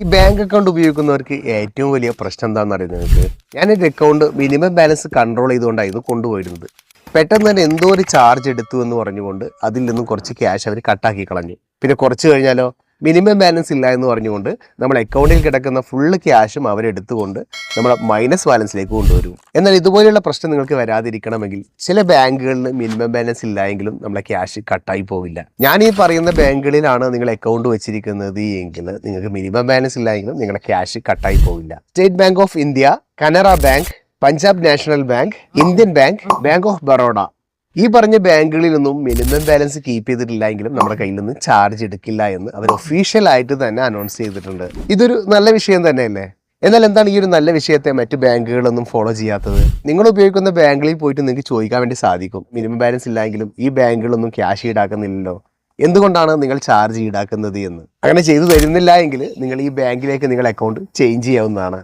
ഈ bank account ഉപയോഗിക്കുന്നവർക്ക് ഏറ്റവും വലിയ പ്രശ്നം എന്താണെന്ന് അറിയുന്നത് നിങ്ങൾക്ക്? ഞാനൊരു അക്കൗണ്ട് മിനിമം ബാലൻസ് കൺട്രോൾ ചെയ്തുകൊണ്ടായിരുന്നു കൊണ്ടുപോയിരുന്നത്. പെട്ടെന്ന് തന്നെ എന്തോ ഒരു ചാർജ് എടുത്തു എന്ന് പറഞ്ഞുകൊണ്ട് അതിൽ നിന്നും കുറച്ച് ക്യാഷ് അവർ കട്ടാക്കി കളഞ്ഞു. പിന്നെ കുറച്ച് കഴിഞ്ഞാലോ? മിനിമം ബാലൻസ് ഇല്ല എന്ന് പറഞ്ഞുകൊണ്ട് നമ്മുടെ അക്കൗണ്ടിൽ കിടക്കുന്ന ഫുള്ള് ക്യാഷും അവരെടുത്തുകൊണ്ട് നമ്മുടെ മൈനസ് ബാലൻസിലേക്ക് കൊണ്ടുവരും. എന്നാൽ ഇതുപോലെയുള്ള പ്രശ്നം നിങ്ങൾക്ക് വരാതിരിക്കണമെങ്കിൽ ചില ബാങ്കുകളിൽ മിനിമം ബാലൻസ് ഇല്ലായെങ്കിലും നമ്മളെ ക്യാഷ് കട്ടായി പോവില്ല. ഞാൻ ഈ പറയുന്ന ബാങ്കുകളിലാണ് നിങ്ങൾ അക്കൗണ്ട് വെച്ചിരിക്കുന്നത് എങ്കിൽ നിങ്ങൾക്ക് മിനിമം ബാലൻസ് ഇല്ലായെങ്കിലും നിങ്ങളുടെ ക്യാഷ് കട്ടായി പോവില്ല. State bank of India Canara bank Punjab national bank Indian bank bank of Baroda. ഈ പറഞ്ഞ ബാങ്കുകളിലൊന്നും മിനിമം ബാലൻസ് കീപ്പ് ചെയ്തിട്ടില്ല എങ്കിലും നമ്മുടെ കയ്യിൽ നിന്ന് ചാർജ് എടുക്കില്ല എന്ന് അവർ ഒഫീഷ്യൽ ആയിട്ട് തന്നെ അനൗൺസ് ചെയ്തിട്ടുണ്ട്. ഇതൊരു നല്ല വിഷയം തന്നെയല്ലേ? എന്നാൽ എന്താണ് ഈ ഒരു നല്ല വിഷയത്തെ മറ്റു ബാങ്കുകളൊന്നും ഫോളോ ചെയ്യാത്തത്? നിങ്ങൾ ഉപയോഗിക്കുന്ന ബാങ്കുകളിൽ പോയിട്ട് നിങ്ങൾക്ക് ചോദിക്കാൻ വേണ്ടി സാധിക്കും. മിനിമം ബാലൻസ് ഇല്ലെങ്കിലും ഈ ബാങ്കുകളൊന്നും ക്യാഷ് ഈടാക്കുന്നില്ലല്ലോ. എന്തുകൊണ്ടാണ് നിങ്ങൾ ചാർജ് ഈടാക്കുന്നത് എന്ന്? അങ്ങനെ ചെയ്തു തരുന്നില്ല എങ്കിൽ നിങ്ങൾ ഈ ബാങ്കിലേക്ക് നിങ്ങൾ അക്കൗണ്ട് ചേഞ്ച് ചെയ്യാവുന്നതാണ്.